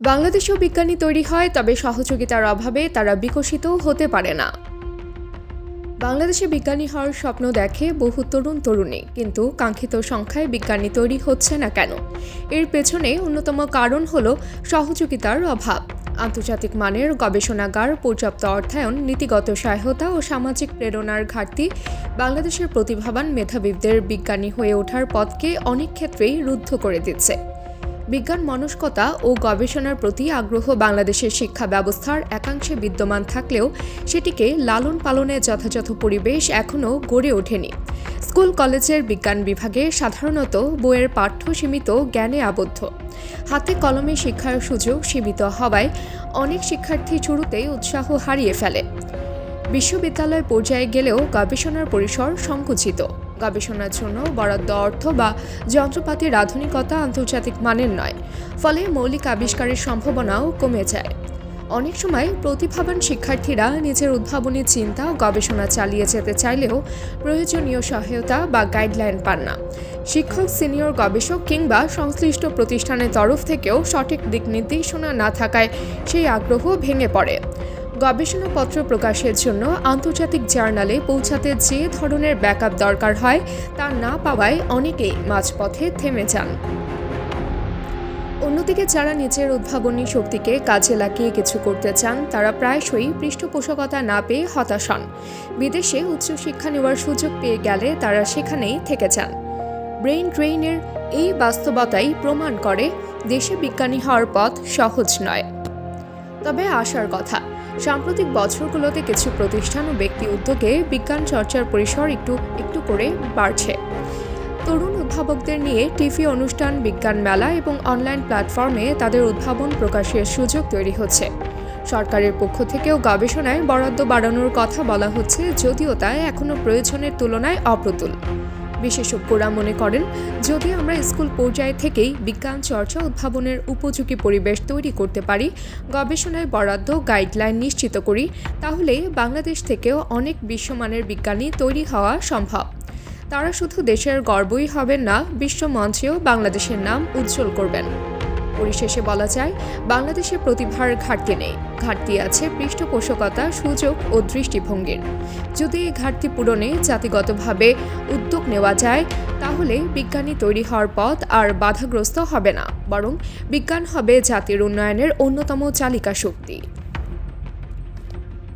বাংলাদেশেও বিজ্ঞানী তৈরি হয়, তবে সহযোগিতার অভাবে তারা বিকশিত হতে পারে না। বাংলাদেশে বিজ্ঞানী হওয়ার স্বপ্ন দেখে বহু তরুণ তরুণী, কিন্তু কাঙ্ক্ষিত সংখ্যায় বিজ্ঞানী তৈরি হচ্ছে না কেন? এর পেছনে অন্যতম কারণ হল সহযোগিতার অভাব। আন্তর্জাতিক মানের গবেষণাগার, পর্যাপ্ত অর্থায়ন, নীতিগত সহায়তা ও সামাজিক প্রেরণার ঘাটতি বাংলাদেশের প্রতিভাবান মেধাবীদের বিজ্ঞানী হয়ে ওঠার পথকে অনেক ক্ষেত্রেই রুদ্ধ করে দিচ্ছে। বিজ্ঞান, মনস্কতা ও গবেষণার প্রতি আগ্রহ বাংলাদেশের শিক্ষা ব্যবস্থার একাংশে বিদ্যমান থাকলেও সেটিকে লালন পালনের যথাযথ পরিবেশ এখনও গড়ে ওঠেনি। স্কুল, কলেজের বিজ্ঞান বিভাগে সাধারণত বইয়ের পাঠ্য সীমিত জ্ঞানে আবদ্ধ। হাতে কলমে শিক্ষার সুযোগ সীমিত হওয়ায় অনেক শিক্ষার্থী শুরুতেই উৎসাহ হারিয়ে ফেলে। বিশ্ববিদ্যালয় পর্যায়ে গেলেও গবেষণার পরিসর সংকুচিত। গবেষণার জন্য বরাদ্দ অর্থ বা যন্ত্রপাতির আধুনিকতা আন্তর্জাতিক মানের নয়, ফলে মৌলিক আবিষ্কারের সম্ভাবনাও কমে যায়। অনেক সময় প্রতিভাবান শিক্ষার্থীরা নিজের উদ্ভাবনী চিন্তা ও গবেষণা চালিয়ে যেতে চাইলেও প্রয়োজনীয় সহায়তা বা গাইডলাইন পান না। শিক্ষক, সিনিয়র গবেষক কিংবা সংশ্লিষ্ট প্রতিষ্ঠানের তরফ থেকেও সঠিক দিক নির্দেশনা না থাকায় সেই আগ্রহ ভেঙে পড়ে। গবেষণাপত্র প্রকাশের জন্য আন্তর্জাতিক জার্নালে পৌঁছাতে যে ধরনের ব্যাকআপ দরকার হয় তা না পাওয়ায় অনেকেই মাঝপথে থেমে যান। অন্যদিকে যারা নিজের উদ্ভাবনী শক্তিকে কাজে লাগিয়ে কিছু করতে চান, তারা প্রায়শই পৃষ্ঠপোষকতা না পেয়ে হতাশ হন। বিদেশে উচ্চশিক্ষা নেওয়ার সুযোগ পেয়ে গেলে তারা সেখানেই থেকে যান। ব্রেইন ড্রেইনের এই বাস্তবতাই প্রমাণ করে দেশে বিজ্ঞানী হওয়ার পথ সহজ নয়। তবে আশার কথা সাম্প্রতিক বছরগুলোতে কিছু প্রতিষ্ঠান ও ব্যক্তি উদ্যোগে বিজ্ঞান চর্চার পরিসর একটু একটু করে বাড়ছে। তরুণ উদ্ভাবকদের নিয়ে টিভি অনুষ্ঠান, বিজ্ঞান মেলা এবং অনলাইন প্ল্যাটফর্মে তাদের উদ্ভাবন প্রকাশের সুযোগ তৈরি হচ্ছে। সরকারের পক্ষ থেকেও গবেষণায় বরাদ্দ বাড়ানোর কথা বলা হচ্ছে, যদিও তা এখনও প্রয়োজনের তুলনায় অপ্রতুল। বিশেষজ্ঞরা মনে করেন, যদি আমরা স্কুল পর্যায়ে থেকেই বিজ্ঞান চর্চা উদ্ভাবনের উপযোগী পরিবেশ তৈরি করতে পারি, গবেষণায় বরাদ্দ গাইডলাইন নিশ্চিত করি, তাহলে বাংলাদেশ থেকেও অনেক বিশ্বমানের বিজ্ঞানী তৈরি হওয়া সম্ভব। তারা শুধু দেশের গর্বই হবেন না বিশ্ব মঞ্চেও বাংলাদেশের নাম উজ্জ্বল করবেন। পরিশেষে বলা যায় বাংলাদেশে প্রতিভার ঘাটতি নেই। ঘাটতি আছে পৃষ্ঠপোষকতা, সুযোগ ও দৃষ্টিভঙ্গির। যদি এই ঘাটতি পূরণে জাতিগতভাবে উদ্যোগ নেওয়া যায়, তাহলে বিজ্ঞানী তৈরি হওয়ার পথ আর বাধাগ্রস্ত হবে না, বরং বিজ্ঞান হবে জাতির উন্নয়নের অন্যতম চালিকা শক্তি।